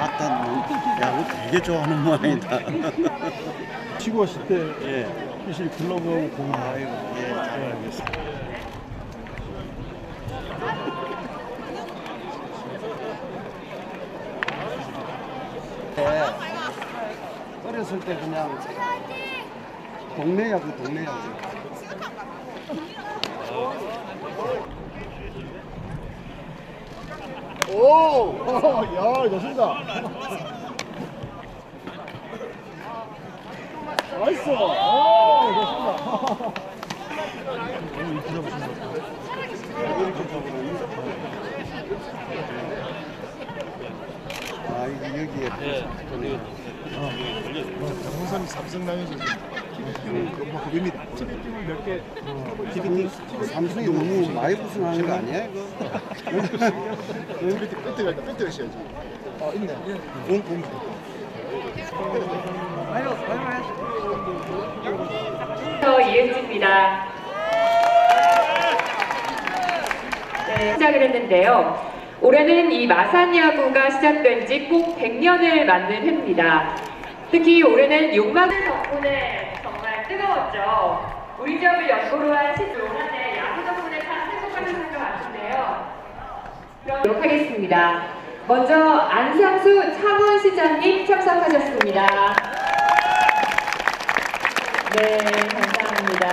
아따, 야구 되게 좋아하는 모양이다. 치고 왔을 때 예. 사실 글러브하고 공이 아이고, 예, 잘 알겠습니다. 네. 어렸을 때 그냥 동네 야구, 동네 야구. 야, 좋습니다. 나이스! 오, 좋습니다. 아, 이게 여기에 네. 장문삼이 삼성 나면서 뭐 그겁니다. TV팀을 몇 개, TV팀 삼성이 너무 많이 우승하는 거 아니야 이거? TV팀 끝에 갈까? 끝에 가셔야지. 아, 있네. 공, 공. 저 이은지입니다. 네, 시작을 했는데요. 올해는 이 마산 야구가 시작된 지 꼭 100년을 맞는 해입니다. 특히 올해는 욕망을 덕분에 뜨거웠죠. 우리 지역을 연고로 한 시즌 한해 야구 덕분에 참 행복하셨을 것 같은데요. 그럼 하겠습니다. 먼저 안상수 창원시장님 참석하셨습니다. 네, 감사합니다.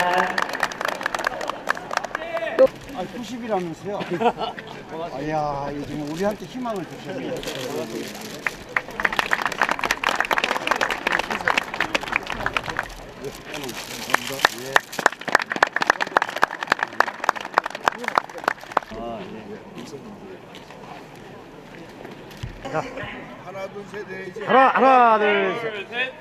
아, 90이라면서요? 아야, 요즘 우리한테 희망을 주셨네. 하나, 하나, 둘, 셋.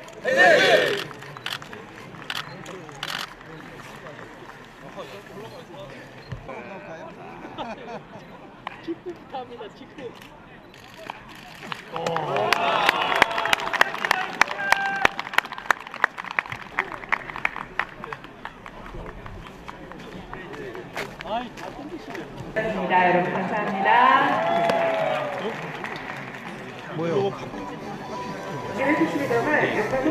감사합니다. 여러분 감사합니다. 뭐요? 해주시도록